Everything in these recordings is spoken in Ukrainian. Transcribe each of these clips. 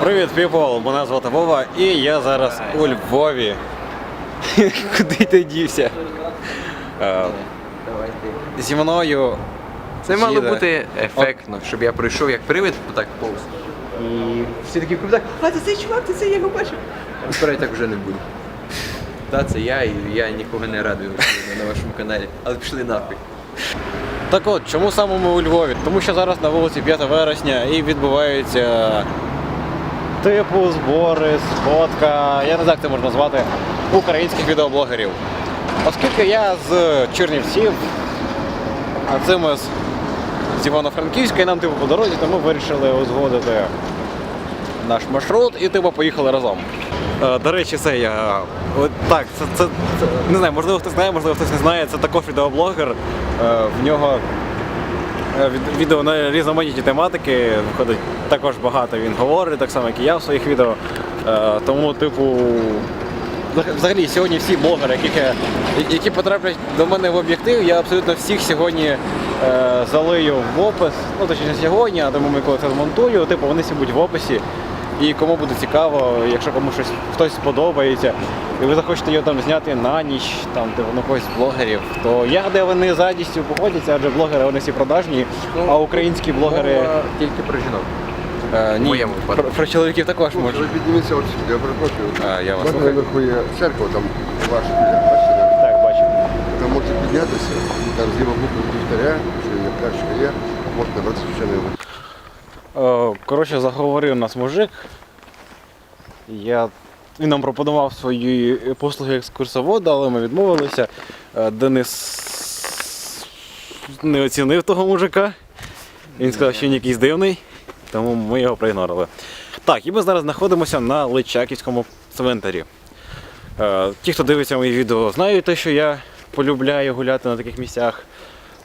Привіт, people! Мене звати Вова і я зараз у Львові. Куди ти дівся? Е, Зі мною. Це мало їде- бути ефектно, щоб я пройшов як привид так повз. І всі такі так, а це цей чувак, це цей, я його бачив. Насправді так вже не буде. Та, це я, і я нікого не радую на вашому каналі. Але пішли нахуй. Так от, чому саме ми у Львові? Тому що зараз на вулиці 5 вересня і відбуваються типу збори, сходка, я не знаю, як це можна назвати, українських відеоблогерів. Оскільки я з Чернівців, а це ми з, Івано-Франківська, і нам типу по дорозі, то ми вирішили узгодити наш маршрут і типу поїхали разом. Е, До речі, це я. Так, це, це, це не знаю, можливо хтось знає, можливо хтось не знає. Це також відеоблогер. Е, В нього відео на різноманітні тематики. Виходить також багато він говорить, так само, як і я в своїх відео. Е, Тому, типу, взагалі сьогодні всі блогери, яких які потраплять до мене в об'єктив, я абсолютно всіх сьогодні е, залию в опис. Ну, точніше, сьогодні, а тому, коли це змонтую, типу, вони всі будуть в описі. І кому буде цікаво, якщо комусь щось хтось сподобається, і ви захочете його там зняти на ніч, там типу, на когось з блогерів, то я гадаю, вони з радістю погодяться, адже блогери вони всі продажні, а українські блогери Мова тільки про жінок. е, в ні, моєму про, випадку. про чоловіків також Ви можуть. підніміться от сюди, я перепрошую. А, я вас Бачите, слухаю. наверху є церква, там ваш біля, бачите? Так, бачу. Там можете піднятися, там зліва буква вівтаря, що є перша є, можете брати священний воду. Е, Коротше, заговорив нас мужик. Я... Він нам пропонував свої послуги екскурсовода, але ми відмовилися. Е, Денис не оцінив того мужика. Він сказав, що він якийсь дивний, тому ми його проігнорили. Так, і ми зараз знаходимося на Личаківському цвинтарі. Е, Ті, хто дивиться мої відео, знають те, що я полюбляю гуляти на таких місцях.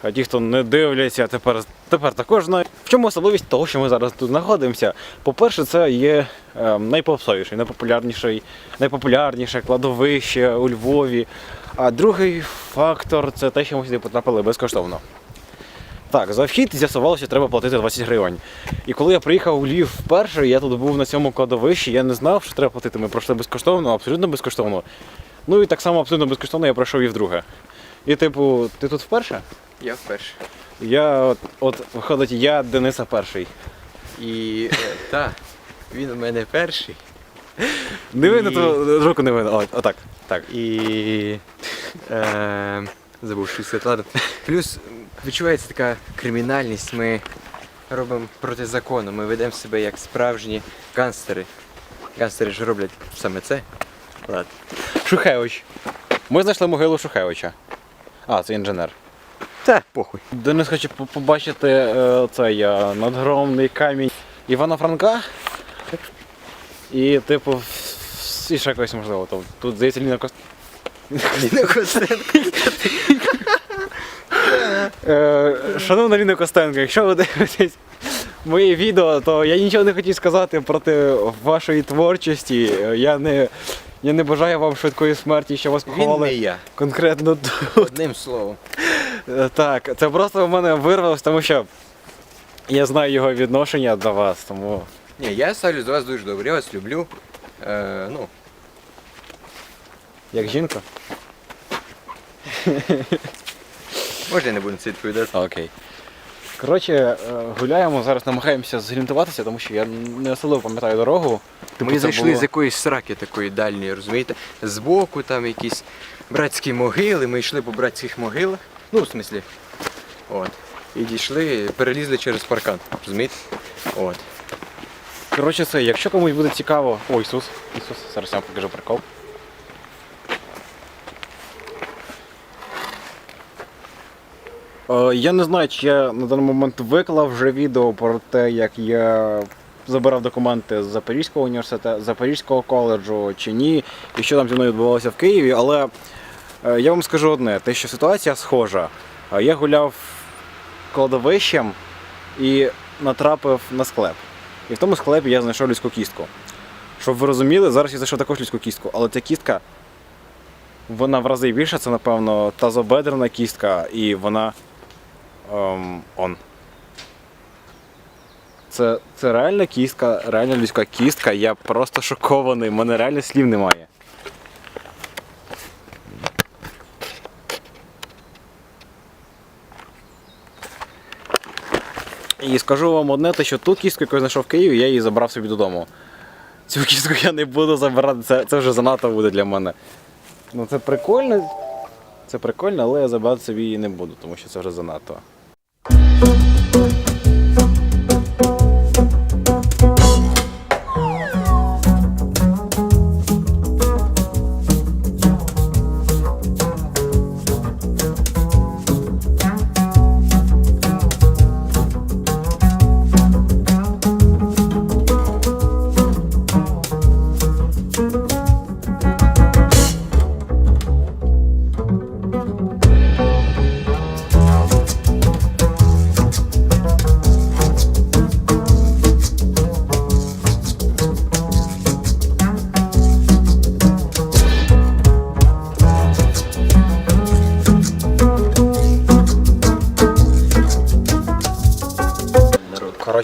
А ті, хто не дивляться, тепер, тепер також знають. В чому особливість того, що ми зараз тут знаходимося? По-перше, це є е, найпопсовіший, найпопулярніший, найпопулярніше кладовище у Львові. А другий фактор це те, що ми сюди потрапили безкоштовно. Так, за вхід з'ясувалося, що треба платити 20 гривень. І коли я приїхав у Львів вперше, я тут був на цьому кладовищі, я не знав, що треба платити. Ми пройшли безкоштовно, абсолютно безкоштовно. Ну і так само абсолютно безкоштовно я пройшов і вдруге. І типу, ти тут вперше? Я вперше. Я от, от виходить, я Дениса перший. І е, та, він у мене перший. Не видно, І- то руку не видно. О, отак. Так. І е, забув що сказати. Ладно. Плюс відчувається така кримінальність. Ми робимо проти закону. Ми ведемо себе як справжні ганстери. Ганстери ж роблять саме це. Ладно. Шухевич. Ми знайшли могилу Шухевича. А, це інженер. Та, похуй. Денис хоче по- побачити е, цей е, надгромний камінь Івана Франка. І, типу, і ще когось можливо. Тут, тут здається, Ліна Кост... Е, Шановна Ліна Костенко, якщо ви дивитесь мої відео, то я нічого не хотів сказати проти вашої творчості. Я не, я не бажаю вам швидкої смерті, що вас Він поховали не я. конкретно тут. Одним словом. Е, Так, це просто в мене вирвалось, тому що я знаю його відношення до вас, тому. Ні, я ставлюсь до вас дуже добре. Я вас люблю. Е, ну, Як жінка? може я не буду це відповідати. Окей. Коротше, е, гуляємо, зараз намагаємося зорієнтуватися, тому що я не особливо пам'ятаю дорогу. Типу, Ми це зайшли було- з якоїсь сраки такої дальньої, розумієте? Збоку там якісь братські могили, ми йшли по братських могилах. Ну, в смислі. От. І дійшли, перелізли через паркан, розумієте? От. Коротше, це, якщо комусь буде цікаво. О, Ісус. Ісус, зараз я вам покажу прикол. Е, Я не знаю, чи я на даний момент виклав вже відео про те, як я забирав документи з Запорізького університету, Запорізького коледжу чи ні, і що там зі мною відбувалося в Києві, але я вам скажу одне, те, що ситуація схожа. Е, Я гуляв кладовищем і натрапив на склеп. І в тому склепі я знайшов людську кістку. Щоб ви розуміли, зараз я знайшов також людську кістку, але ця кістка, вона в рази більша, це, напевно, тазобедрена кістка, і вона. Ем, он. це, це реальна кістка, реальна людська кістка. Я просто шокований. У мене реально слів немає. І скажу вам одне, те, що ту кістку, яку я знайшов в Києві, я її забрав собі додому. Цю кістку я не буду забирати, це, це вже занадто буде для мене. Ну це прикольно. Це прикольно, але я забирати собі її не буду, тому що це вже занадто.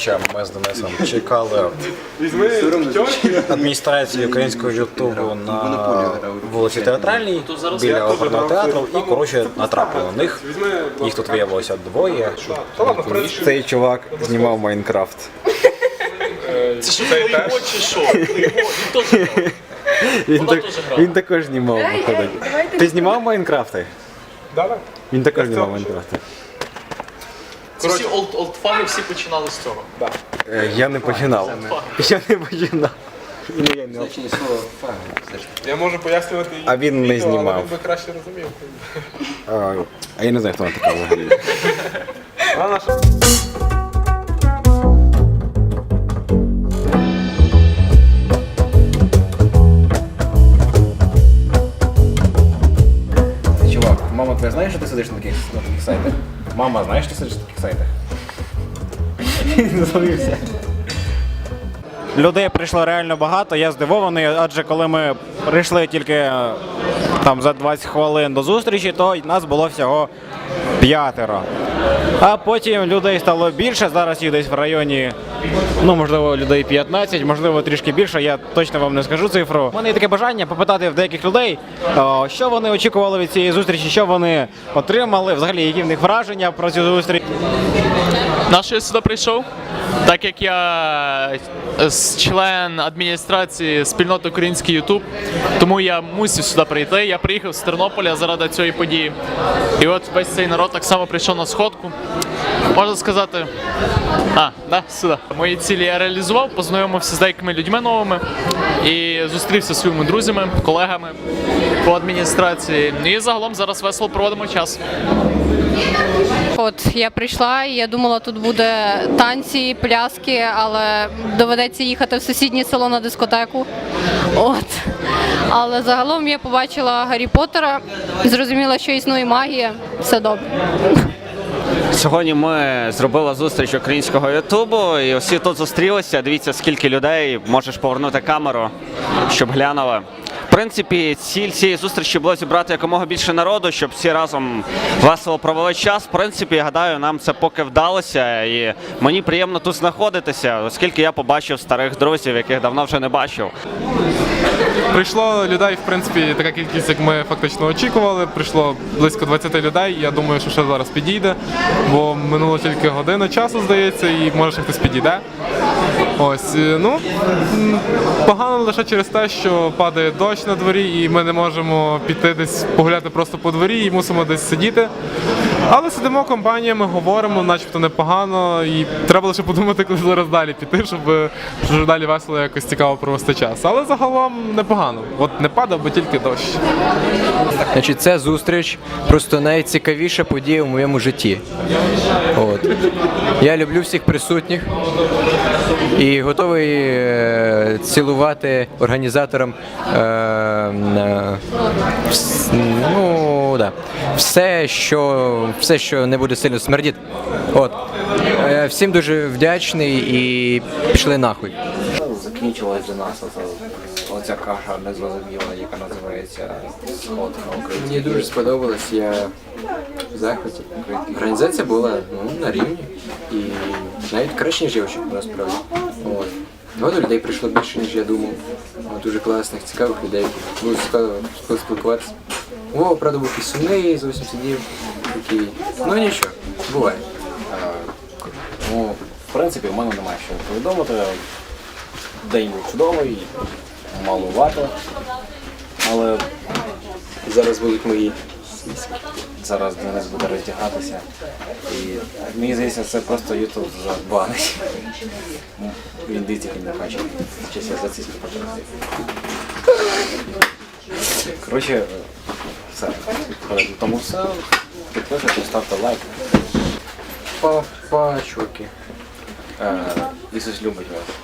Коротше, ми з Денисом чекали адміністрацію українського ютубу на вулиці Театральній біля оперного театру і коротше натрапили на них. Їх тут виявилося двоє. Цей чувак знімав Майнкрафт. Це що, ти його чи що? Він теж грав. Він, Вона так, теж грала. він також знімав, виходить. Ти знімав Майнкрафти? Він також знімав Майнкрафти. Ці всі олд, олдфаги всі починали з цього. Е, Я не починав. Я не починав. Я можу пояснювати і А він не відео, але знімав. Він би краще розумів. А, а я не знаю, хто вона така взагалі. Наша сидиш на таких, на таких сайтах? Мама, знаєш, ти сидиш на таких сайтах? Завівся. Людей прийшло реально багато, я здивований, адже коли ми прийшли тільки е, там за 20 хвилин до зустрічі, то нас було всього п'ятеро. А потім людей стало більше. Зараз їх десь в районі, ну можливо, людей 15, можливо, трішки більше. Я точно вам не скажу цифру. У мене є таке бажання попитати в деяких людей, що вони очікували від цієї зустрічі, що вони отримали, взагалі, які в них враження про цю зустріч. На що я сюди прийшов? Так як я член адміністрації спільноти Український Ютуб, тому я мусив сюди прийти. Я приїхав з Тернополя заради цієї події. І от весь цей народ так само прийшов на сходку. Можна сказати, а, да, сюди. Мої цілі я реалізував, познайомився з деякими людьми новими і зустрівся зі своїми друзями, колегами по адміністрації. І загалом зараз весело проводимо час. От я прийшла і я думала, тут буде танці, пляски, але доведеться їхати в сусіднє село на дискотеку. От. Але загалом я побачила Гаррі Поттера і зрозуміла, що існує магія. Все добре. Сьогодні ми зробили зустріч українського Ютубу і всі тут зустрілися. Дивіться, скільки людей. Можеш повернути камеру, щоб глянули. В принципі, ціль цієї зустрічі було зібрати якомога більше народу, щоб всі разом весело провели час. В принципі, я гадаю, нам це поки вдалося, і мені приємно тут знаходитися, оскільки я побачив старих друзів, яких давно вже не бачив. Прийшло людей, в принципі, така кількість, як ми фактично очікували. Прийшло близько 20 людей. Я думаю, що ще зараз підійде, бо минуло тільки година часу, здається, і може ще хтось підійде. Ось, е, ну погано лише через те, що падає дощ на дворі, і ми не можемо піти десь погуляти просто по дворі і мусимо десь сидіти. Але сидимо компаніями, говоримо, начебто непогано, і треба лише подумати, коли зараз далі піти, щоб, щоб далі весело якось цікаво провести час. Але загалом непогано. От не падав, бо тільки дощ. Значить, це зустріч просто найцікавіша подія в моєму житті. От. Я люблю всіх присутніх і готовий е, цілувати організаторам е, е, ну, да, все, що, все, що не буде сильно смердіти. От. Всім дуже вдячний і пішли нахуй. Закінчилось для нас оця каша незрозуміла, яка називається сходка українська. Мені дуже сподобалось, я в захваті. Організація була ну, на рівні і навіть краще, ніж я очікував насправді. От. Багато людей прийшло більше, ніж я думав. От, Дуже класних, цікавих людей. Було цікаво поспілкуватися. О, правда, був і сумний, зовсім сидів. Такий. Ну нічого, буває. Ну, в принципі, в мене немає що повідомити. День був чудовий, малувато, але Зараз будуть мої. зараз Денис буде роздягатися. І мені здається, це просто Ютуб забанить. Він дитяки не хоче. Щось я за ці фотографії. Коротше, все. Тому все. Підписуйтесь, ставте лайк. Па-па, чуваки. Е, Ісус любить вас.